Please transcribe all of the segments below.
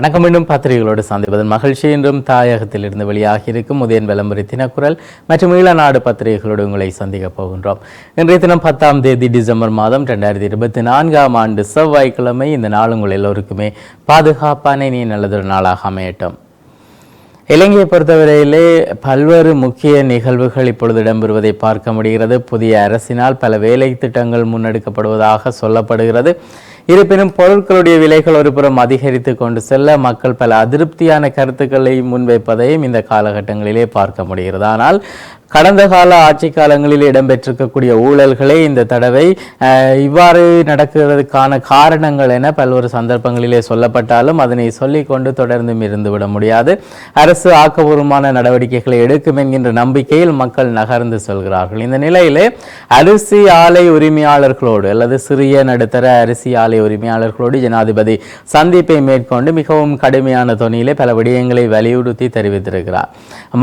வணக்கம் மீண்டும் பத்திரிகைகளோடு சந்திப்பதன் மகிழ்ச்சி. என்றும் தாயகத்தில் இருந்து வெளியாகி இருக்கும் உதயன் விளம்பரி தினக்குரல் மற்றும் ஈழநாடு பத்திரிகைகளோடு உங்களை சந்திக்கப் போகின்றோம். இன்றைய தினம் பத்தாம் தேதி டிசம்பர் மாதம் ரெண்டாயிரத்தி இருபத்தி நான்காம் ஆண்டு செவ்வாய்க்கிழமை இந்த நாள் உங்கள் எல்லோருக்குமே பாதுகாப்பான நீ நல்லதொரு நாளாக அமையட்டும். இலங்கையை பொறுத்தவரையிலே பல்வேறு முக்கிய நிகழ்வுகள் இப்பொழுது இடம்பெறுவதை பார்க்க முடிகிறது. புதிய அரசினால் பல வேலை திட்டங்கள் முன்னெடுக்கப்படுவதாக சொல்லப்படுகிறது. இருப்பினும் பொருட்களுடைய விலைகள் ஒருபுறம் அதிகரித்து கொண்டு செல்ல மக்கள் பல அதிருப்தியான கருத்துக்களை முன்வைப்பதையும் இந்த காலகட்டங்களிலே பார்க்க முடிகிறது. ஆனால் கடந்த கால ஆட்சி காலங்களில் இடம்பெற்றிருக்கக்கூடிய ஊழல்களே இந்த தடவை இவ்வாறு நடக்கிறதுக்கான காரணங்கள் என பல்வேறு சந்தர்ப்பங்களிலே சொல்லப்பட்டாலும் அதனை சொல்லிக்கொண்டு தொடர்ந்தும் இருந்துவிட முடியாது. அரசு ஆக்கபூர்வமான நடவடிக்கைகளை எடுக்கும் என்கின்ற நம்பிக்கையில் மக்கள் நகர்ந்து செல்கிறார்கள். இந்த நிலையிலே அரிசி ஆலை உரிமையாளர்களோடு அல்லது சிறிய நடுத்தர அரிசி ஆலை உரிமையாளர்களோடு ஜனாதிபதி சந்திப்பை மேற்கொண்டு மிகவும் கடுமையான தொனியிலே பல விடயங்களை வலியுறுத்தி தெரிவித்திருக்கிறார்.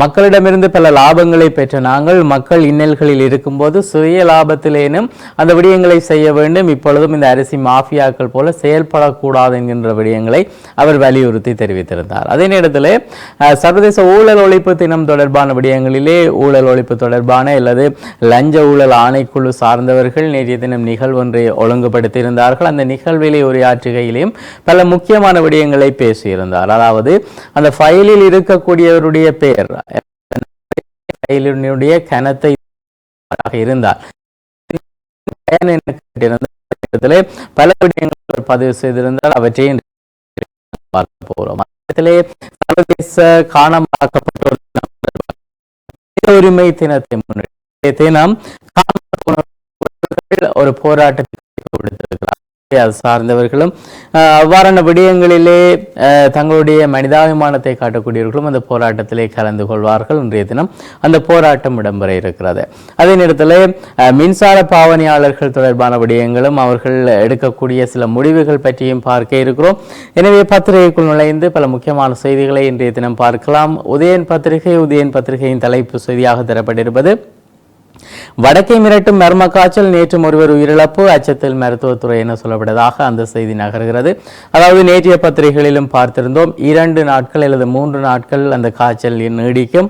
மக்களிடமிருந்து பல லாபங்களை பெற்ற நாங்கள் மக்கள் இன்னல்களில் இருக்கும்போது சுய லாபத்திலேனும் அந்த விடயங்களை செய்ய வேண்டும். இப்பொழுதும் இந்த அரிசி மாஃபியாக்கள் போல செயல்படக்கூடாது என்கின்ற விடயங்களை அவர் வலியுறுத்தி தெரிவித்திருந்தார். அதே நேரத்தில் சர்வதேச ஊழல் ஒழிப்பு தினம் தொடர்பான விடயங்களிலே ஊழல் ஒழிப்பு தொடர்பான அல்லது லஞ்ச ஊழல் ஆணைக்குழு சார்ந்தவர்கள் நேற்றைய தினம் நிகழ்வொன்றை ஒழுங்குபடுத்தியிருந்தார்கள். அந்த நிகழ்விலே உரையாற்றுகையிலும் பல முக்கியமான விடயங்களை பேசியிருந்தார். அதாவது அந்த ஃபைலில் இருக்கக்கூடியவருடைய பெயர் கையிலுடைய கனத்தை இருந்தார். பயன் பல விடயங்கள் பதிவு செய்திருந்தால் அவற்றை பார்க்க போகிறோம் இடத்திலே சர்வதேச காணாமலாக்கப்பட்டோர் உரிமை தினத்தை முன்னிட்டு தினம் ஒரு போராட்டத்தை விடுத்திருக்கிறார் அது சார்ந்தவர்களும் அவ்வாறான விடயங்களிலே தங்களுடைய மனிதாபிமானத்தை காட்டக்கூடியவர்களும் அந்த போராட்டத்திலே கலந்து கொள்வார்கள் இன்றைய தினம். அந்த போராட்டம் இடம்பெற இருக்கிறது. அதே நேரத்தில் மின்சார பாவனையாளர்கள் தொடர்பான விடயங்களும் அவர்கள் எடுக்கக்கூடிய சில முடிவுகள் பற்றியும் பார்க்க இருக்கிறோம். எனவே பத்திரிகைக்குள் நுழைந்து பல முக்கியமான செய்திகளை இன்றைய தினம் பார்க்கலாம். உதயன் பத்திரிகை உதயன் பத்திரிகையின் தலைப்பு செய்தியாக தரப்பட்டிருப்பது வடக்கை மிரட்டும் மர்ம காய்ச்சல் நேற்றும் ஒருவர் உயிரிழப்பு. அச்சத்தில் மருத்துவத்துறை என சொல்லப்பட்டதாக அந்த செய்தி நகர்கிறது. அதாவது நேற்றைய பத்திரிகைகளிலும் பார்த்திருந்தோம். இரண்டு நாட்கள் அல்லது மூன்று நாட்கள் அந்த காய்ச்சல் நீடிக்கும்.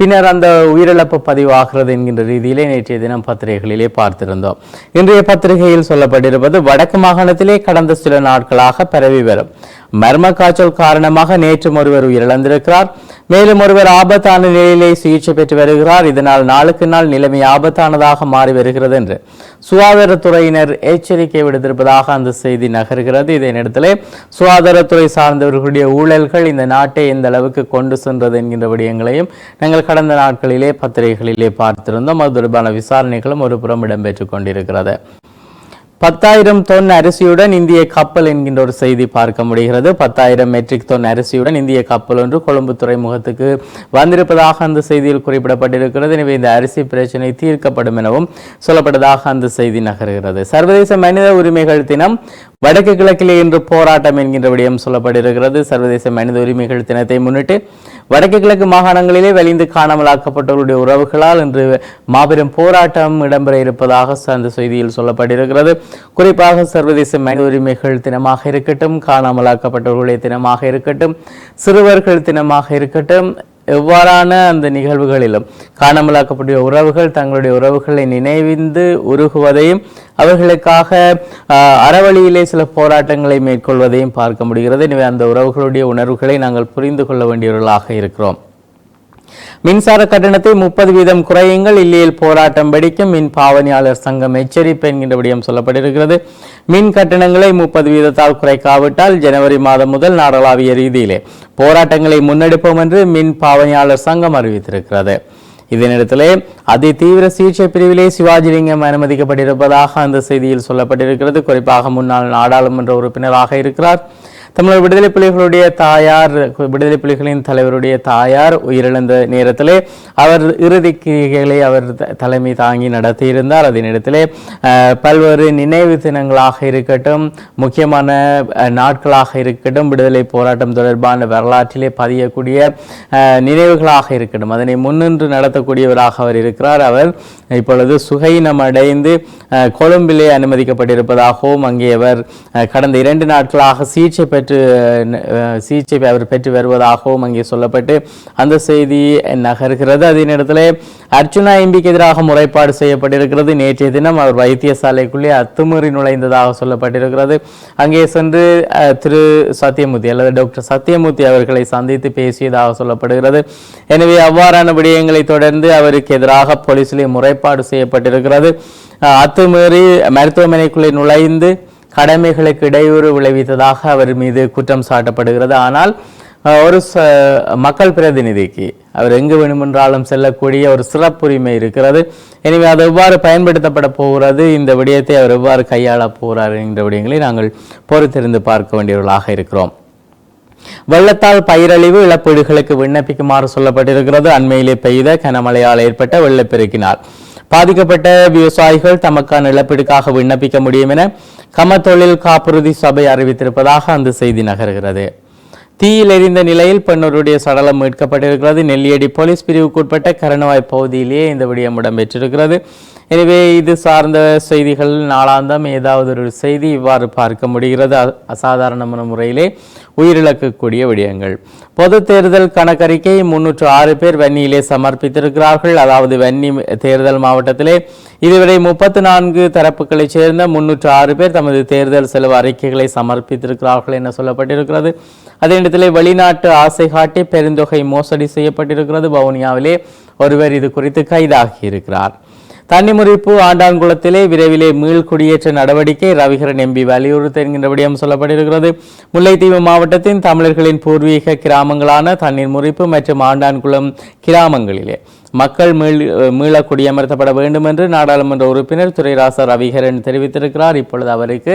பின்னர் அந்த உயிரிழப்பு பதிவாகிறது என்கின்ற ரீதியிலே நேற்றைய தினம் பத்திரிகைகளிலே பார்த்திருந்தோம். இன்றைய பத்திரிகையில் சொல்லப்பட்டிருப்பது வடக்கு மாகாணத்திலே கடந்த சில நாட்களாக பரவி வரும். மர்ம காய்ச்சல் காரணமாக நேற்றும் ஒருவர் உயிரிழந்திருக்கிறார். மேலும் ஒருவர் ஆபத்தான நிலையிலே சிகிச்சை பெற்று வருகிறார். இதனால் நாளுக்கு நாள் நிலைமை ஆபத்தானதாக மாறி வருகிறது என்று சுகாதாரத்துறையினர் எச்சரிக்கை விடுத்திருப்பதாக அந்த செய்தி நகர்கிறது. இதே நேரத்திலே சுகாதாரத்துறை சார்ந்தவர்களுடைய ஊழல்கள் இந்த நாட்டை எந்த அளவுக்கு கொண்டு சென்றது என்கின்ற விடயங்களையும் நாங்கள் கடந்த நாட்களிலே பத்திரிகைகளிலே பார்த்திருந்தோம். அது தொடர்பான விசாரணைகளும் ஒரு புறம் இடம்பெற்றுக் கொண்டிருக்கிறது. பத்தாயிரம் தொன் அரிசியுடன் இந்திய கப்பல் என்கின்ற ஒரு செய்தி பார்க்க முடிகிறது. பத்தாயிரம் மெட்ரிக் தொன் அரிசியுடன் இந்திய கப்பல் ஒன்று கொழும்பு துறைமுகத்துக்கு வந்திருப்பதாக அந்த செய்தியில் குறிப்பிடப்பட்டிருக்கிறது. எனவே இந்த அரிசி பிரச்சனை தீர்க்கப்படும் எனவும் சொல்லப்பட்டதாக அந்த செய்தி நகர்கிறது. சர்வதேச மனித உரிமைகள் தினம் வடக்கு கிழக்கிலே இன்று போராட்டம் என்கின்ற விடயம் சொல்லப்பட்டிருக்கிறது. சர்வதேச மனித உரிமைகள் தினத்தை முன்னிட்டு வடக்கு கிழக்கு மாகாணங்களிலே வலிந்து காணாமலாக்கப்பட்டவர்களுடைய உறவுகளால் இன்று மாபெரும் போராட்டம் இடம்பெற இருப்பதாக அந்த செய்தியில் சொல்லப்பட்டிருக்கிறது. குறிப்பாக சர்வதேச மனித உரிமைகள் தினமாக இருக்கட்டும் காணாமலாக்கப்பட்டவர்களுடைய தினமாக இருக்கட்டும் சிறுவர்கள் தினமாக இருக்கட்டும் எவ்வாறான அந்த நிகழ்வுகளிலும் காணாமலாக்கப்பட்ட உறவுகள் தங்களுடைய உறவுகளை நினைவிந்து உருகுவதையும் அவர்களுக்காக அறவழியிலே சில போராட்டங்களை மேற்கொள்வதையும் பார்க்க முடிகிறது. எனவே அந்த உறவுகளுடைய உணர்வுகளை நாங்கள் புரிந்து கொள்ள வேண்டியவர்களாக இருக்கிறோம். மின்சார கட்டணத்தை முப்பது வீதம் குறையுங்கள். இல்லையில் போராட்டம் வெடிக்கும். மின் பாவனையாளர் சங்கம் எச்சரிப்பு என்கின்ற விடயம் சொல்லப்பட்டிருக்கிறது. மின் கட்டணங்களை முப்பது வீதத்தால் குறைக்காவிட்டால் ஜனவரி மாதம் முதல் நாடளாவிய ரீதியிலே போராட்டங்களை முன்னெடுப்போம் என்று மின் பாவனையாளர் சங்கம் அறிவித்திருக்கிறது. இதே நேரத்திலே அதி தீவிர சிகிச்சை பிரிவிலே சிவாஜிலிங்கம் அனுமதிக்கப்பட்டிருப்பதாக அந்த செய்தியில் சொல்லப்பட்டிருக்கிறது. குறிப்பாக முன்னாள் நாடாளுமன்ற உறுப்பினராக இருக்கிறார். தமிழர் விடுதலை புலிகளுடைய தாயார் விடுதலை புலிகளின் தலைவருடைய தாயார் உயிரிழந்த நேரத்திலே அவர் இறுதி கிரிகைகளை அவர் த- தலைமை தாங்கி நடத்தியிருந்தார். அதே நேரத்திலே பல்வேறு நினைவு தினங்களாக இருக்கட்டும் முக்கியமான நாட்களாக இருக்கட்டும் விடுதலை போராட்டம் தொடர்பான வரலாற்றிலே பதியக்கூடிய நினைவுகளாக இருக்கட்டும். அதனை முன்னின்று நடத்தக்கூடியவராக அவர் இருக்கிறார். அவர் இப்பொழுது சுகைனம் அடைந்து கொழும்பிலே அனுமதிக்கப்பட்டிருப்பதாகவும் அங்கே அவர் கடந்த இரண்டு நாட்களாக சிகிச்சை பெற்று சிகிச்சை அவர் பெற்று வருவதாகவும் அங்கே சொல்லப்பட்டு அந்த செய்தி நகர்கிறது. அதே நேரத்தில் அர்ச்சுனா எம்பிக்கு எதிராக முறைப்பாடு செய்யப்பட்டிருக்கிறது. நேற்றைய தினம் அவர் வைத்தியசாலைக்குள்ளே அத்துமீறி நுழைந்ததாக சொல்லப்பட்டிருக்கிறது. அங்கே சென்று திரு சத்தியமூர்த்தி அல்லது டாக்டர் சத்தியமூர்த்தி அவர்களை சந்தித்து பேசியதாக சொல்லப்படுகிறது. எனவே அவ்வாறான விடயங்களை தொடர்ந்து அவருக்கு எதிராக போலீசிலே முறைப்பாடு செய்யப்பட்டிருக்கிறது. அத்துமீறி மருத்துவமனைக்குள்ளே நுழைந்து கடமைகளுக்கு இடையூறு விளைவித்ததாக அவர் மீது குற்றம் சாட்டப்படுகிறது. ஆனால் ஒரு ச மக்கள் பிரதிநிதிக்கு அவர் எங்கு வேண்டுமென்றாலும் செல்லக்கூடிய ஒரு சிறப்புரிமை இருக்கிறது. எனவே அது எவ்வாறு பயன்படுத்தப்பட போகிறது? இந்த விடயத்தை அவர் எவ்வாறு கையாளப் போகிறார் என்ற விடயங்களை நாங்கள் பொறுத்திருந்து பார்க்க வேண்டியவர்களாக இருக்கிறோம். வெள்ளத்தால் பயிரழிவு இழப்பீடுகளுக்கு விண்ணப்பிக்குமாறு சொல்லப்பட்டிருக்கிறது. அண்மையிலே பெய்த கனமழையால் ஏற்பட்ட வெள்ளப்பெருக்கினால் பாதிக்கப்பட்ட விவசாயிகள் தமக்கான இழப்பீடுக்காக விண்ணப்பிக்க முடியும் என கமத்தொழில் காப்புறுதி சபை அறிவித்திருப்பதாக அந்த செய்தி நகர்கிறது. தீயில் எரிந்த நிலையில் பெண்ணொருடைய சடலம் மீட்கப்பட்டிருக்கிறது. நெல்லியடி போலீஸ் பிரிவுக்குட்பட்ட கரணவாய் பகுதியிலேயே இந்த விடயம் இடம்பெற்றிருக்கிறது. எனவே இது சார்ந்த செய்திகள். நாளாந்தம் ஏதாவது ஒரு செய்தி இவ்வாறு பார்க்க முடிகிறது. அசாதாரணமான முறையிலே உயிரிழக்கக்கூடிய விடயங்கள். பொது தேர்தல் கணக்கறிக்கை முன்னூற்று ஆறு பேர் வன்னியிலே சமர்ப்பித்திருக்கிறார்கள். அதாவது வன்னி தேர்தல் மாவட்டத்திலே இதுவரை முப்பத்து நான்கு தரப்புகளைச் சேர்ந்த முன்னூற்று ஆறு பேர் தமது தேர்தல் செலவு அறிக்கைகளை சமர்ப்பித்திருக்கிறார்கள் என சொல்லப்பட்டிருக்கிறது. அதே இடத்திலே வெளிநாட்டு ஆசை காட்டி பெருந்தொகை மோசடி செய்யப்பட்டிருக்கிறது. வவுனியாவிலே ஒருவர் இது குறித்து கைதாகி இருக்கிறார். தன்னிமுறிப்பு ஆண்டான்குளத்திலே விரைவிலே மீள் குடியேற்ற நடவடிக்கை ரவிகரன் எம்பி வலியுறுத்த என்கின்ற விடயம் சொல்லப்பட்டிருக்கிறது. முல்லைத்தீவு மாவட்டத்தின் தமிழர்களின் பூர்வீக கிராமங்களான தண்ணீர் முறிப்பு மற்றும் ஆண்டான்குளம் கிராமங்களிலே மக்கள் மீள் மீள குடியமர்த்தப்பட வேண்டும் என்று நாடாளுமன்ற உறுப்பினர் துரைராசா ரவிகரன் தெரிவித்திருக்கிறார். இப்பொழுது அவருக்கு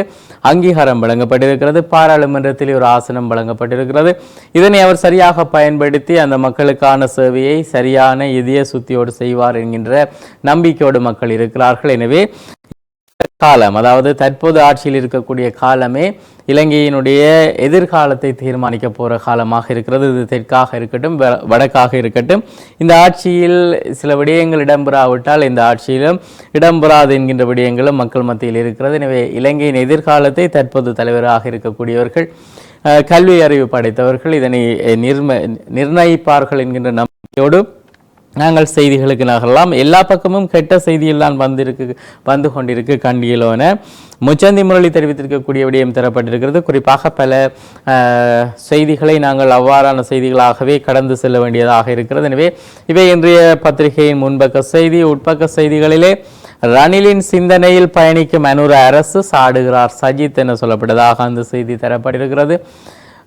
அங்கீகாரம் வழங்கப்பட்டிருக்கிறது. பாராளுமன்றத்தில் ஒரு ஆசனம் வழங்கப்பட்டிருக்கிறது. இதனை அவர் சரியாக பயன்படுத்தி அந்த மக்களுக்கான சேவையை சரியான இதய சுத்தியோடு செய்வார் என்கின்ற நம்பிக்கையோடு மக்கள் இருக்கிறார்கள். எனவே காலம் அதாவது தற்போது ஆட்சியில் இருக்கக்கூடிய காலமே இலங்கையினுடைய எதிர்காலத்தை தீர்மானிக்க போகிற காலமாக இருக்கிறது. இது தெற்காக இருக்கட்டும் வடக்காக இருக்கட்டும். இந்த ஆட்சியில் சில விடயங்கள் இடம்பெறாவிட்டால் இந்த ஆட்சியிலும் இடம்பெறாது என்கின்ற விடயங்களும் மக்கள் மத்தியில் இருக்கிறது. எனவே இலங்கையின் எதிர்காலத்தை தற்போது தலைவராக இருக்கக்கூடியவர்கள் கல்வி அறிவு படைத்தவர்கள் இதனை நிர்ம நிர்ணயிப்பார்கள் என்கின்ற நம்பிக்கையோடு நாங்கள் செய்திகளுக்கு நகரலாம். எல்லா பக்கமும் கெட்ட செய்தியெல்லாம் வந்திருக்கு வந்து கொண்டிருக்கு கண்டியிலோன. முச்சந்தி முரளி தெரிவித்திருக்கக்கூடிய விடயம் தரப்பட்டிருக்கிறது. குறிப்பாக பல செய்திகளை நாங்கள் அவ்வாறான செய்திகளாகவே கடந்து செல்ல வேண்டியதாக இருக்கிறது. எனவே இவை இன்றைய பத்திரிகையின் முன்பக்க செய்தி உட்பக்க செய்திகளிலே ரணிலின் சிந்தனையில் பயணிக்கும் அனுர அரசு சாடுகிறார். சஜித் என சொல்லப்பட்டதாக அந்த செய்தி தரப்பட்டிருக்கிறது.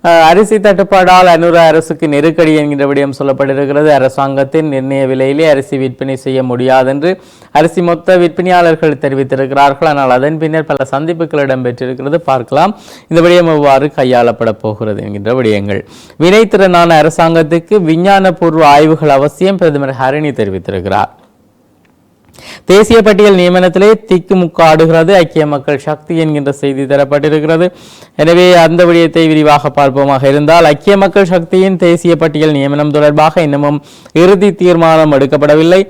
அரிசி தட்டுப்பாடால் அனுர அரசுக்கு நெருக்கடி என்கின்ற விடயம் சொல்லப்பட்டிருக்கிறது. அரசாங்கத்தின் நிர்ணய விலையிலே அரிசி விற்பனை செய்ய முடியாது என்று அரிசி மொத்த விற்பனையாளர்கள் தெரிவித்திருக்கிறார்கள். ஆனால் அதன் பின்னர் பல சந்திப்புகள் இடம்பெற்றிருக்கிறது. பார்க்கலாம். இந்த விடயம் எவ்வாறு கையாளப்பட போகிறது என்கின்ற விடயங்கள். வினைத்திறனான அரசாங்கத்துக்கு விஞ்ஞானபூர்வ ஆய்வுகள் அவசியம் பிரதமர் ஹரணி தெரிவித்திருக்கிறார். தேசிய பட்டியல் நியமனத்திலே திக்குமுக்காடுகிறது ஐக்கிய மக்கள் சக்தி என்கின்ற செய்தி தரப்பட்டிருக்கிறது. எனவே அந்த விடயத்தை விரிவாக பார்ப்போமாக இருந்தால் ஐக்கிய மக்கள் சக்தியின் தேசிய பட்டியல் நியமனம் தொடர்பாக இன்னமும் இறுதி தீர்மானம் எடுக்கப்படவில்லை.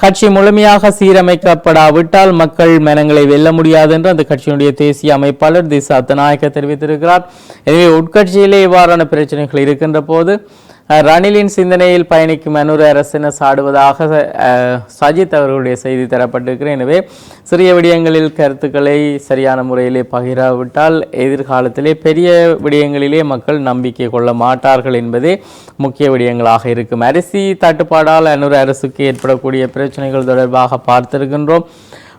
கட்சி முழுமையாக சீரமைக்கப்படாவிட்டால் மக்கள் மனங்களை வெல்ல முடியாது என்று அந்த கட்சியினுடைய தேசிய அமைப்பாளர் திசா அத்தநாயக்க தெரிவித்திருக்கிறார். எனவே உட்கட்சியிலே இவ்வாறான பிரச்சனைகள் இருக்கின்ற போது ரணிலின் சிந்தனையில் பயணிக்கும் அனுர அரசின சாடுவதாக சஜித் அவர்களுடைய செய்தி தரப்பட்டிருக்கிறது. எனவே சிறிய விடயங்களில் கருத்துக்களை சரியான முறையிலே பகிராவிட்டால் எதிர்காலத்திலே பெரிய விடயங்களிலே மக்கள் நம்பிக்கை கொள்ள மாட்டார்கள் என்பதே முக்கிய விடயங்களாக இருக்கும். அரிசி தட்டுப்பாடால் அனுர அரசுக்கு ஏற்படக்கூடிய பிரச்சனைகள் தொடர்பாக பார்த்திருக்கின்றோம்.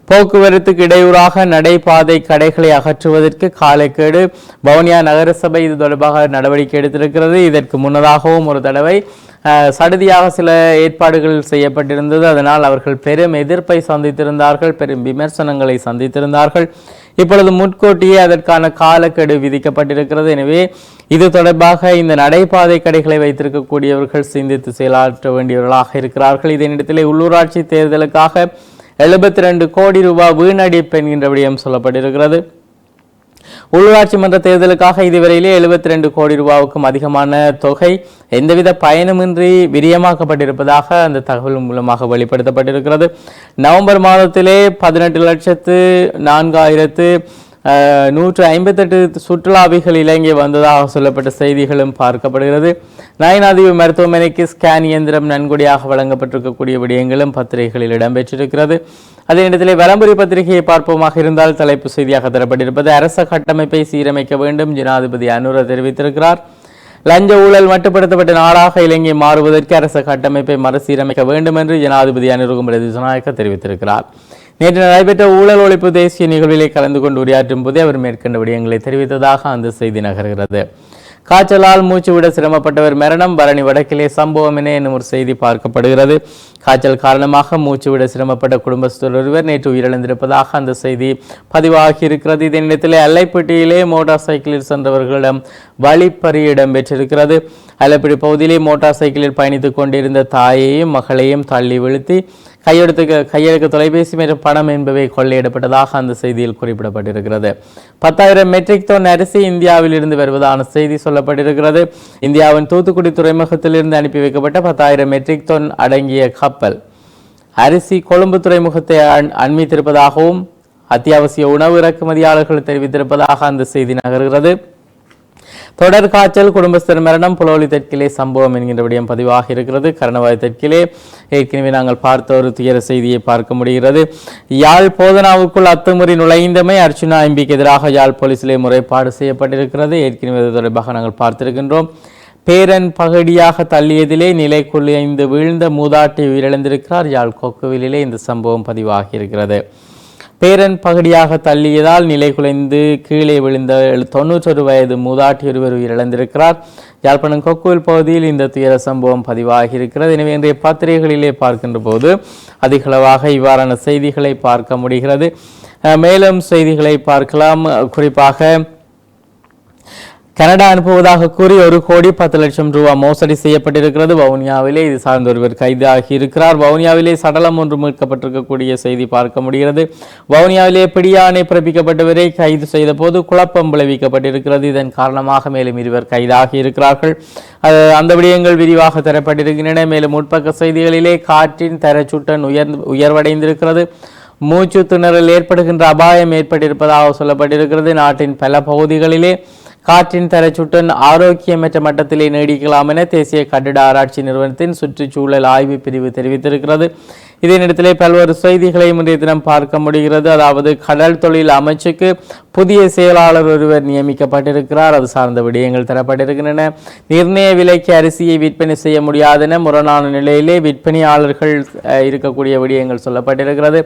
போக்குவரத்துக்கு இடையூறாக நடைபாதை கடைகளை அகற்றுவதற்கு காலக்கேடு. வவுனியா நகரசபை இது தொடர்பாக நடவடிக்கை எடுத்திருக்கிறது. இதற்கு முன்னதாகவும் ஒரு தடவை சடுதியாக சில ஏற்பாடுகள் செய்யப்பட்டிருந்தது. அதனால் அவர்கள் பெரும் எதிர்ப்பை சந்தித்திருந்தார்கள் பெரும் விமர்சனங்களை சந்தித்திருந்தார்கள். இப்பொழுது முன்கூட்டியே அதற்கான காலக்கெடு விதிக்கப்பட்டிருக்கிறது. எனவே இது தொடர்பாக இந்த நடைபாதை கடைகளை வைத்திருக்கக்கூடியவர்கள் சிந்தித்து செயலாற்ற வேண்டியவர்களாக இருக்கிறார்கள். இதனிடத்திலே உள்ளூராட்சி தேர்தலுக்காக எழுபத்தி ரெண்டு கோடி ரூபாய் வீணடிப்பு என்கின்ற விடயம் சொல்லப்பட்டிருக்கிறது. உள்ளூராட்சி மன்ற தேர்தலுக்காக இதுவரையிலே எழுபத்தி ரெண்டு கோடி ரூபாவுக்கும் அதிகமான தொகை எந்தவித பயனுமின்றி விரியமாக்கப்பட்டிருப்பதாக அந்த தகவல் மூலமாக வெளிப்படுத்தப்பட்டிருக்கிறது. நவம்பர் மாதத்திலே பதினெட்டு லட்சத்து நான்காயிரத்து நூற்று ஐம்பத்தெட்டு சுற்றுலாவிகள் இலங்கை வந்ததாக சொல்லப்பட்ட செய்திகளும் பார்க்கப்படுகிறது. நயனாதீவு மருத்துவமனைக்கு ஸ்கேன் இயந்திரம் நன்கொடையாக வழங்கப்பட்டிருக்கக்கூடிய விடயங்களும் பத்திரிகைகளில் இடம்பெற்றிருக்கிறது. அதே நேரத்தில் வலம்புரி பத்திரிகையை பார்ப்போமாக இருந்தால் தலைப்பு செய்தியாக தரப்பட்டிருப்பது அரச கட்டமைப்பை சீரமைக்க வேண்டும் ஜனாதிபதி அனுர தெரிவித்திருக்கிறார். லஞ்ச ஊழல் மட்டுப்படுத்தப்பட்ட நாடாக இலங்கை மாறுவதற்கு அரச கட்டமைப்பை மறுசீரமைக்க வேண்டும் என்று ஜனாதிபதி அனுருகுமர ஜனநாயக தெரிவித்திருக்கிறார். நேற்று நடைபெற்ற ஊழல் ஒழிப்பு தேசிய நிகழ்விலே கலந்து கொண்டு உரையாற்றும் போதே அவர் மேற்கண்ட விடயங்களை தெரிவித்ததாக அந்த செய்தி நகர்கிறது. காய்ச்சலால் மூச்சு விட சிரமப்பட்டவர் மரணம் பரணி வடக்கிலே சம்பவம் என என்னும் ஒரு செய்தி பார்க்கப்படுகிறது. காய்ச்சல் காரணமாக மூச்சு விட சிரமப்பட்ட குடும்பஸ்தர் ஒருவர் நேற்று உயிரிழந்திருப்பதாக அந்த செய்தி பதிவாகி இருக்கிறது. இதே நேரத்தில் அல்லைப்பட்டியிலே மோட்டார் சைக்கிளில் சென்றவர்களிடம் வழிப்பறி இடம்பெற்றிருக்கிறது. அல்லைப்பட்டி பகுதியிலே மோட்டார் சைக்கிளில் பயணித்துக் கொண்டிருந்த தாயையும் மகளையும் தள்ளி வீழ்த்தி கையெழுத்து கையெழுக்க தொலைபேசி மற்றும் பணம் என்பவை கொள்ளையிடப்பட்டதாக அந்த செய்தியில் குறிப்பிடப்பட்டிருக்கிறது. பத்தாயிரம் மெட்ரிக் டன் அரிசி இந்தியாவில் இருந்து வருவதான செய்தி சொல்லப்பட்டிருக்கிறது. இந்தியாவின் தூத்துக்குடி துறைமுகத்திலிருந்து அனுப்பி வைக்கப்பட்ட பத்தாயிரம் மெட்ரிக் டன் அடங்கிய கப்பல். அரிசி கொழும்பு துறைமுகத்தை அண்- அண்மித்திருப்பதாகவும் அத்தியாவசிய உணவு இறக்குமதியாளர்கள் தெரிவித்திருப்பதாக அந்த செய்தி நகர்கிறது. தொடர் காய்ச்சல் குடும்பஸ்தர் மரணம் புலோலி தெற்கிலே சம்பவம் என்கின்ற விடயம் பதிவாக இருக்கிறது. கரணவாய் தெற்கிலே ஏற்கனவே நாங்கள் பார்த்த ஒரு துயர செய்தியை பார்க்க முடிகிறது. யாழ் போதனாவுக்குள் அத்துமுறை நுழைந்தமை அர்ச்சுனா எம்பிக்கு எதிராக யாழ் போலீசிலே முறைப்பாடு செய்யப்பட்டிருக்கிறது. ஏற்கனவே இது தொடர்பாக நாங்கள் பார்த்திருக்கின்றோம். பேரன் பகடியாக தள்ளியதிலே நிலை குலைந்து வீழ்ந்த மூதாட்டி உயிரிழந்திருக்கிறார். யாழ் கொக்குவிலே இந்த சம்பவம் பதிவாகி இருக்கிறது. பேரன் பகுதியாக தள்ளியதால் நிலை குலைந்து கீழே விழுந்த தொன்னூற்றொரு வயது மூதாட்டி ஒருவர் உயிரிழந்திருக்கிறார். யாழ்ப்பாணம் கொக்குவில் பகுதியில் இந்த துயர சம்பவம் பதிவாகி இருக்கிறது எனவே இன்றைய பத்திரிகைகளிலே பார்க்கின்ற போது அதிகளவாக இவ்வாறான செய்திகளை பார்க்க முடிகிறது. மேலும் செய்திகளை பார்க்கலாம். குறிப்பாக கனடா அனுப்புவதாக கூறி ஒரு கோடி பத்து லட்சம் ரூபாய் மோசடி செய்யப்பட்டிருக்கிறது. வவுனியாவிலே இது சார்ந்த ஒருவர் கைதாகி இருக்கிறார். வவுனியாவிலே சடலம் ஒன்று மீட்கப்பட்டிருக்கக்கூடிய செய்தி பார்க்க முடிகிறது. வவுனியாவிலே பிடியானை பிறப்பிக்கப்பட்டவரை கைது செய்த போது குழப்பம் விளைவிக்கப்பட்டிருக்கிறது. இதன் காரணமாக மேலும் இருவர் கைதாகி இருக்கிறார்கள். அந்த விடயங்கள் விரிவாக தரப்பட்டிருக்கின்றன. மேலும் உட்பக்க செய்திகளிலே காற்றின் தரச்சுட்டன் உயர்ந்து உயர்வடைந்திருக்கிறது. மூச்சு திணறல் ஏற்படுகின்ற அபாயம் ஏற்பட்டிருப்பதாக சொல்லப்பட்டிருக்கிறது. நாட்டின் பல பகுதிகளிலே காற்றின் தரச்சுட்டன் ஆரோக்கியமற்ற மட்டத்திலே நீடிக்கலாம் என தேசிய கட்டிட ஆராய்ச்சி நிறுவனத்தின் சுற்றுச்சூழல் ஆய்வு பிரிவு தெரிவித்திருக்கிறது. இதே நேரத்திலே பல்வேறு செய்திகளை இன்றைய தினம் பார்க்க முடிகிறது. அதாவது கடல் தொழில் அமைச்சுக்கு புதிய செயலாளர் ஒருவர் நியமிக்கப்பட்டிருக்கிறார். அது சார்ந்த விடயங்கள் தரப்பட்டிருக்கின்றன. நிர்ணய விலைக்கு அரிசியை விற்பனை செய்ய முடியாதென முரணான நிலையிலே விற்பனையாளர்கள் இருக்கக்கூடிய விடயங்கள் சொல்லப்பட்டிருக்கிறது.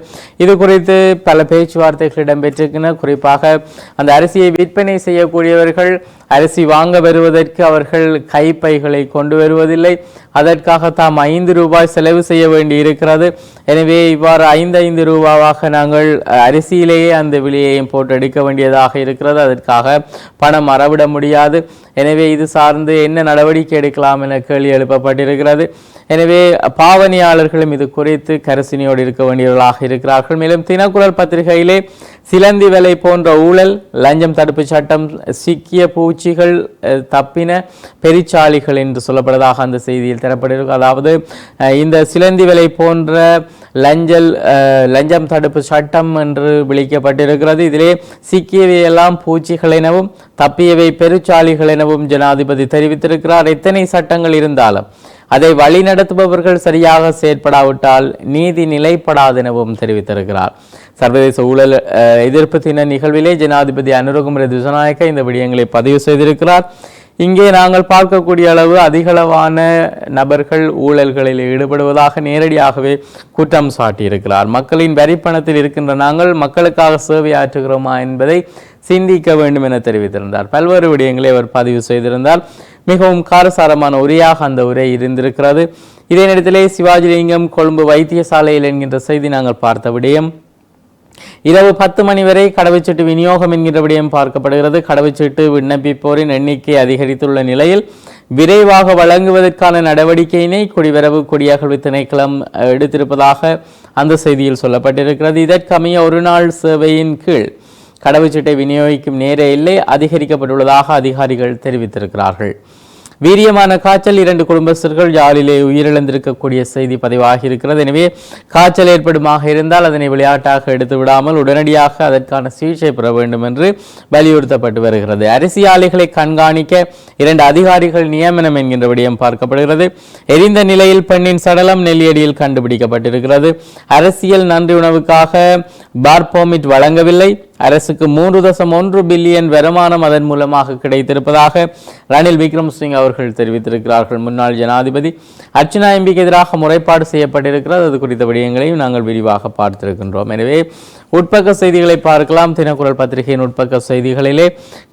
இது குறித்து பல பேச்சுவார்த்தைகள் இடம்பெற்றிருக்கின்றன. குறிப்பாக அந்த அரிசியை விற்பனை செய்யக்கூடியவர்கள் அரிசி வாங்க வருவதற்கு அவர்கள் கைப்பைகளை கொண்டு வருவதில்லை. அதற்காக தாம் ஐந்து ரூபாய் செலவு செய்ய வேண்டி இருக்கிறது எனவே இவ்வாறு ஐந்து ஐந்து ரூபாவாக நாங்கள் அரிசியிலேயே அந்த விலையையும் போட்டு எடுக்க வேண்டியதாக இருக்கிறது. அதற்காக பணம் அறவிட முடியாது. எனவே இது சார்ந்து என்ன நடவடிக்கை எடுக்கலாம் என கேள்வி எழுப்பப்பட்டிருக்கிறது. எனவே பாவனையாளர்களும் இது குறித்து கரிசினியோடு இருக்க வேண்டியவர்களாக இருக்கிறார்கள். மேலும் தினக்குரல் பத்திரிகையிலே சிலந்தி வேலை போன்ற ஊழல் லஞ்சம் தடுப்பு சட்டம் சிக்கிய பூச்சிகள் தப்பின பெரிச்சாலிகள் என்று சொல்லப்படுவதாக அந்த செய்தியில் தரப்பட்டிருக்கும் அதாவது இந்த சிலந்தி வேலை போன்ற லஞ்சல் லஞ்சம் தடுப்பு சட்டம் என்று விளிக்கப்பட்டிருக்கிறது. இதிலே சிக்கியவை எல்லாம் பூச்சிகள் எனவும் தப்பியவை பெருச்சாலிகள் எனவும் ஜனாதிபதி தெரிவித்திருக்கிறார். எத்தனை சட்டங்கள் இருந்தாலும் அதை வழிநடத்துபவர்கள் சரியாக செயற்படாவிட்டால் நீதி நிலைப்படாது எனவும் தெரிவித்திருக்கிறார். சர்வதேச ஊழல் அஹ், எதிர்ப்பு தின நிகழ்விலே ஜனாதிபதி அனுரகுமர திசநாயக்க இந்த விடயங்களை பதிவு செய்திருக்கிறார். இங்கே நாங்கள் பார்க்கக்கூடிய அளவு அதிகளவான நபர்கள் ஊழல்களில் ஈடுபடுவதாக நேரடியாகவே குற்றம் சாட்டியிருக்கிறார். மக்களின் வரிப்பணத்தில் இருக்கின்ற நாங்கள் மக்களுக்காக சேவையாற்றுகிறோமா என்பதை சிந்திக்க வேண்டும் என தெரிவித்திருந்தார். பல்வேறு விடயங்களை அவர் பதிவு செய்திருந்தார். மிகவும் காரசாரமான உரையாக அந்த உரை இருந்திருக்கிறது. இதே நேரத்திலே சிவாஜிலிங்கம் கொழும்பு வைத்தியசாலையில் என்கின்ற செய்தி நாங்கள் பார்த்த விடயம் இரவு பத்து மணி வரை கடவுச்சீட்டு விநியோகம் என்கிற விடயம் பார்க்கப்படுகிறது. கடவுச்சீட்டு விண்ணப்பிப்போரின் எண்ணிக்கை அதிகரித்துள்ள நிலையில் விரைவாக வழங்குவதற்கான நடவடிக்கையினை குடிவரவு குடியகழ்வு திணைக்களம் அஹ், எடுத்திருப்பதாக அந்த செய்தியில் சொல்லப்பட்டிருக்கிறது. இதற்கமைய ஒரு நாள் சேவையின் கீழ் கடவுச்சீட்டை விநியோகிக்கும் நேர இல்லை அதிகரிக்கப்பட்டுள்ளதாக அதிகாரிகள் தெரிவித்திருக்கிறார்கள். வீரியமான காய்ச்சல் இரண்டு குடும்பஸ்தர்கள் யாழிலே உயிரிழந்திருக்கக்கூடிய செய்தி பதிவாகி இருக்கிறது எனவே காய்ச்சல் ஏற்படுமாக இருந்தால் அதனை விளையாட்டாக எடுத்து விடாமல் உடனடியாக அதற்கான சிகிச்சை பெற வேண்டும் என்று வலியுறுத்தப்பட்டு வருகிறது. அரிசி ஆலைகளை கண்காணிக்க இரண்டு அதிகாரிகள் நியமனம் என்கின்ற விடயம் பார்க்கப்படுகிறது. எரிந்த நிலையில் பெண்ணின் சடலம் நெல்லியடியில் கண்டுபிடிக்கப்பட்டிருக்கிறது. அரசியல் நன்றி உணவுக்காக பார்போமிட் வழங்கவில்லை. அரசுக்கு மூன்று தசம் ஒன்று பில்லியன் வருமானம் அதன் மூலமாக கிடைத்திருப்பதாக ரணில் விக்ரமசிங் அவர்கள் தெரிவித்திருக்கிறார்கள். முன்னாள் ஜனாதிபதி அர்ச்சனா எம்பிக்கு எதிராக முறைப்பாடு செய்யப்பட்டிருக்கிறது. அது குறித்த விடயங்களையும் நாங்கள் விரிவாக பார்த்திருக்கின்றோம். எனவே உட்பக்க செய்திகளை பார்க்கலாம். தினக்குரல் பத்திரிகையின் உட்பக்க செய்திகளிலே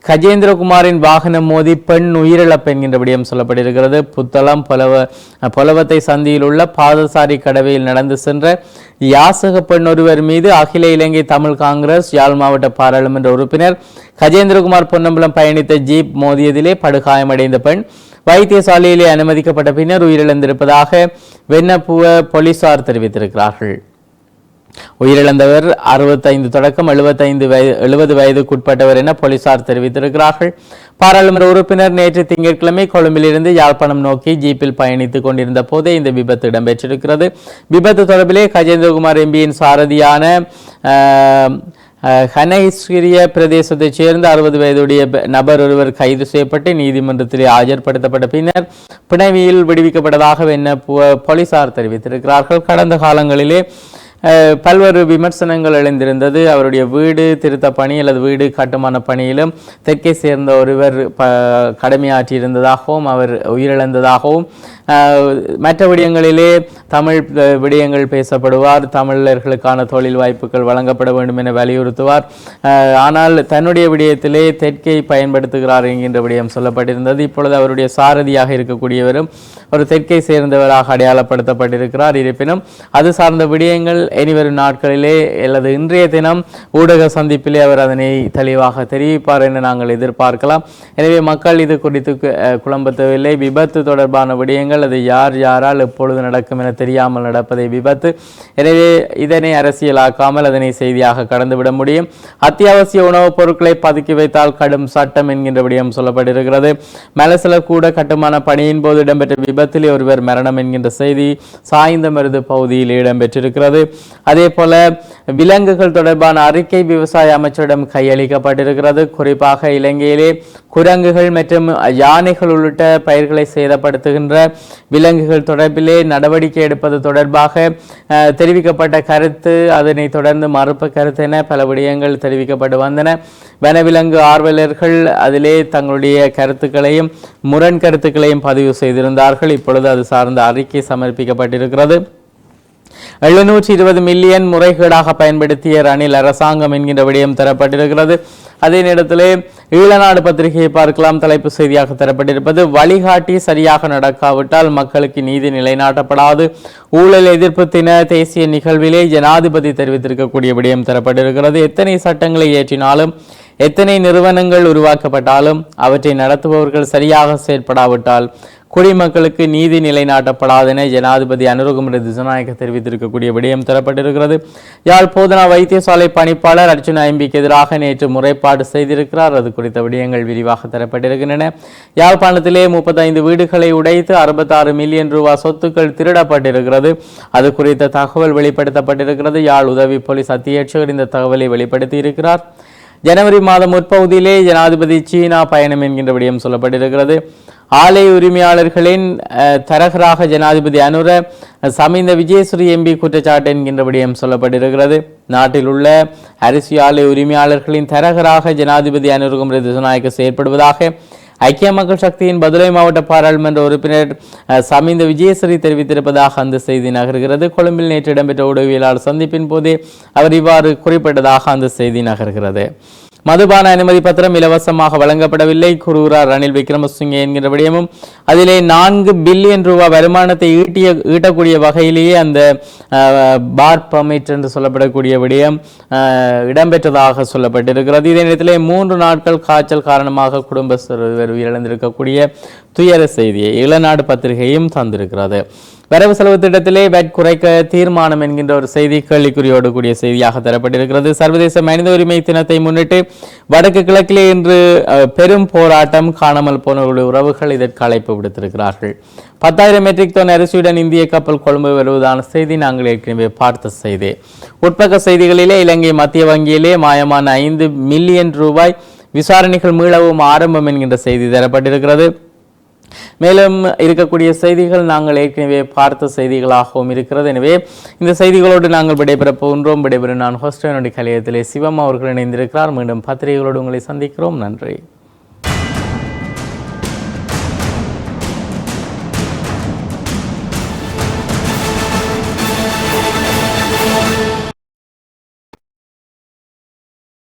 கஜேந்திரகுமாரின் வாகனம் மோதி பெண் உயிரிழப்பு என்கின்ற விடயம் சொல்லப்பட்டிருக்கிறது. புத்தளம் புலவ புலவத்தை சந்தியில் உள்ள பாதசாரி கடவையில் நடந்து சென்ற யாசக பெண் ஒருவர் மீது அகில இலங்கை தமிழ் காங்கிரஸ் யாழ் மாவட்ட பாராளுமன்ற உறுப்பினர் கஜேந்திரகுமார் பொன்னம்பலம் பயணித்த ஜீப் மோதியதிலே படுகாயமடைந்த பெண் வைத்தியசாலையிலே அனுமதிக்கப்பட்ட பின்னர் உயிரிழந்திருப்பதாக வெண்ணப்புவ போலீசார் தெரிவித்திருக்கிறார்கள். உயிரிழந்தவர் அறுபத்தைந்து தொடக்கம் எழுபத்தைந்து வயது எழுபது வயதுக்குட்பட்டவர் என போலீசார் தெரிவித்திருக்கிறார்கள். பாராளுமன்ற உறுப்பினர் நேற்று திங்கட்கிழமை கொழும்பிலிருந்து யாழ்ப்பாணம் நோக்கி ஜீப்பில் பயணித்துக் கொண்டிருந்த போதே இந்த விபத்து இடம்பெற்றிருக்கிறது. விபத்து தொடர்பிலே கஜேந்திரகுமார் எம்பியின் சாரதியான ஹனைஸ்கிரிய பிரதேசத்தைச் சேர்ந்த அறுபது வயதுடைய நபர் ஒருவர் கைது செய்யப்பட்டு நீதிமன்றத்தில் ஆஜர்படுத்தப்பட்ட பின்னர் பிணவியில் விடுவிக்கப்பட்டதாக என்ன போலீசார் தெரிவித்திருக்கிறார்கள். கடந்த காலங்களிலே பல்வேறு விமர்சனங்கள் எழுந்திருந்தது. அவருடைய வீடு திருத்த பணி அல்லது வீடு கட்டுமான பணியிலும் தெற்கை சேர்ந்த ஒருவர் ப கடமையாற்றியிருந்ததாகவும் அவர் உயிரிழந்ததாகவும் மற்ற விடயங்களிலே தமிழ் விடயங்கள் பேசப்படுவார் தமிழர்களுக்கான தொழில் வாய்ப்புகள் வழங்கப்பட வேண்டும் என வலியுறுத்துவார். ஆனால் தன்னுடைய விடயத்திலே தெற்கை பயன்படுத்துகிறார் என்கின்ற விடயம் சொல்லப்பட்டிருந்தது. இப்பொழுது அவருடைய சாரதியாக இருக்கக்கூடியவரும் ஒரு தெற்கை சேர்ந்தவராக அடையாளப்படுத்தப்பட்டிருக்கிறார். இருப்பினும் அது சார்ந்த விடயங்கள் இனிவரும் நாட்களிலே அல்லது இன்றைய தினம் ஊடக சந்திப்பிலே அவர் அதனை தெளிவாக தெரிவிப்பார் என நாங்கள் எதிர்பார்க்கலாம். எனவே மக்கள் இது குறித்து குழம்பத்தவில்லை. தேவையில்லை விபத்து தொடர்பான விடயங்கள் அது யார் யாரால் எப்பொழுது நடக்கும் என தெரியாமல் நடப்பதை விபத்து. எனவே இதனை அரசியலாக்காமல் அதனை செய்தியாக கடந்துவிட முடியும். அத்தியாவசிய உணவுப் பொருட்களை பதுக்கி வைத்தால் கடும் சட்டம் என்கின்ற விடயம் சொல்லப்பட்டிருக்கிறது. மலசில கூட கட்டுமான பணியின் போது இடம்பெற்ற விபத்திலே ஒருவர் மரணம் என்கின்ற செய்தி சாய்ந்தமருது பகுதியில் இடம்பெற்றிருக்கிறது. அதே போல விலங்குகள் தொடர்பான அறிக்கை விவசாய அமைச்சரிடம் கையளிக்கப்பட்டிருக்கிறது. குறிப்பாக இலங்கையிலே குரங்குகள் மற்றும் யானைகள் உள்ளிட்ட பயிர்களை சேதப்படுத்துகின்ற விலங்குகள் தொடர்பிலே நடவடிக்கை எடுப்பது தொடர்பாக தெரிவிக்கப்பட்ட கருத்து அதனை தொடர்ந்து மறுப்பு கருத்து என பல விடயங்கள் தெரிவிக்கப்பட்டு வந்தன. வனவிலங்கு ஆர்வலர்கள் அதிலே தங்களுடைய கருத்துக்களையும் முரண் கருத்துக்களையும் பதிவு செய்திருந்தார்கள். இப்பொழுது அது சார்ந்த அறிக்கை சமர்ப்பிக்கப்பட்டிருக்கிறது. எழுநூற்றி இருபது மில்லியன் முறைகேடாக பயன்படுத்திய ரணில் அரசாங்கம் என்கின்ற விடயம் தரப்பட்டிருக்கிறது. அதே நேரத்திலே ஈழநாடு பத்திரிகையை பார்க்கலாம். தலைப்பு செய்தியாக தரப்பட்டிருப்பது வழிகாட்டி சரியாக நடக்காவிட்டால் மக்களுக்கு நீதி நிலைநாட்டப்படாது. ஊழல் எதிர்ப்பு தின தேசிய நிகழ்விலே ஜனாதிபதி தெரிவித்திருக்கக்கூடிய விடயம் தரப்பட்டிருக்கிறது. எத்தனை சட்டங்களை இயற்றினாலும் எத்தனை நிறுவனங்கள் உருவாக்கப்பட்டாலும் அவற்றை நடத்துபவர்கள் சரியாக செயற்படாவிட்டால் குடிமக்களுக்கு நீதி நிலைநாட்டப்படாதென ஜனாதிபதி அனுரகுமர திசநாயக்க தெரிவித்திருக்கக்கூடிய விடயம் தரப்பட்டிருக்கிறது. யாழ் போதனா வைத்தியசாலை பணிப்பாளர் அர்ஜுன் ஐம்பிக்கு எதிராக நேற்று முறைப்பாடு செய்திருக்கிறார். அது குறித்த விடயங்கள் விரிவாக தரப்பட்டிருக்கின்றன. யாழ்ப்பாணத்திலே முப்பத்தைந்து வீடுகளை உடைத்து அறுபத்தாறு மில்லியன் ரூபாய் சொத்துக்கள் திருடப்பட்டிருக்கிறது. அது குறித்த தகவல் வெளிப்படுத்தப்பட்டிருக்கிறது. யாழ் உதவி போலீஸ் அத்தியட்சகர் இந்த தகவலை வெளிப்படுத்தி இருக்கிறார் ஜனவரி மாதம் முற்பகுதியிலே ஜனாதிபதி சீனா பயணம் என்கின்ற விடயம் சொல்லப்பட்டிருக்கிறது. ஆலை உரிமையாளர்களின் தரகராக ஜனாதிபதி அனுர சமிந்த விஜயஸ்ரீ எம்பி குற்றச்சாட்டு என்கின்ற விடயம் சொல்லப்பட்டிருக்கிறது. நாட்டில் உள்ள அரிசி ஆலை உரிமையாளர்களின் தரகராக ஜனாதிபதி அனுருகும் திசுநாயக்க செயற்படுவதாக ஐக்கிய மக்கள் சக்தியின் பதுளை மாவட்ட பாராளுமன்ற உறுப்பினர் சமிந்த விஜயஸ்ரீ தெரிவித்திருப்பதாக அந்த செய்தி நகர்கிறது. கொழும்பில் நேற்று இடம்பெற்ற ஊடகவியலாளர் சந்திப்பின் போதே அவர் இவ்வாறு குறிப்பிட்டதாக அந்த செய்தி நகர்கிறது. மதுபான அனுமதி பத்திரம் இலவசமாக வழங்கப்படவில்லை. கூறுகிறார் ரணில் விக்ரமசிங்கே என்கிற விடயமும் அதிலே நான்கு பில்லியன் ரூபாய் வருமானத்தை ஈட்டிய ஈட்டக்கூடிய வகையிலேயே அந்த பார் பர்மிட் என்று சொல்லப்படக்கூடிய விடயம் இடம்பெற்றதாக சொல்லப்பட்டிருக்கிறது. இதே நேரத்திலே மூன்று நாட்கள் காய்ச்சல் காரணமாக குடும்ப உயிரிழந்திருக்கக்கூடிய துயர செய்தியை இளநாடு பத்திரிகையும் தந்திருக்கிறது. வரவு செலவு திட்டத்திலே வெட் குறைக்க தீர்மானம் என்கின்ற ஒரு செய்தி கேள்விக்குறியோடு கூடிய செய்தியாக தரப்பட்டிருக்கிறது. சர்வதேச மனித உரிமை தினத்தை முன்னிட்டு வடக்கு கிழக்கிலே இன்று பெரும் போராட்டம் காணாமல் போனவர்களுடைய உறவுகள் இதற்கு அழைப்பு விடுத்திருக்கிறார்கள். பத்தாயிரம் மெட்ரிக் டன் அரிசியுடன் இந்திய கப்பல் கொழும்பு வருவதான செய்தி நாங்கள் ஏற்கனவே பார்த்த செய்தி. உட்பக்க செய்திகளிலே இலங்கை மத்திய வங்கியிலே மாயமான ஐந்து மில்லியன் ரூபாய் விசாரணைகள் மீளவும் ஆரம்பம் என்கின்ற செய்தி தரப்பட்டிருக்கிறது. மேலும் இருக்கக்கூடிய செய்திகள் நாங்கள் ஏற்கனவே பார்த்த செய்திகளாகவும் இருக்கிறது. எனவே இந்த செய்திகளோடு நாங்கள் விடைபெறப் போகின்றோம். விடைபெறும் நான் ஹோஸ்டனுடைய கலையத்திலே சிவம் அவர்கள் இணைந்திருக்கிறார். மீண்டும் பத்திரிகைகளோடு உங்களை சந்திக்கிறோம். நன்றி.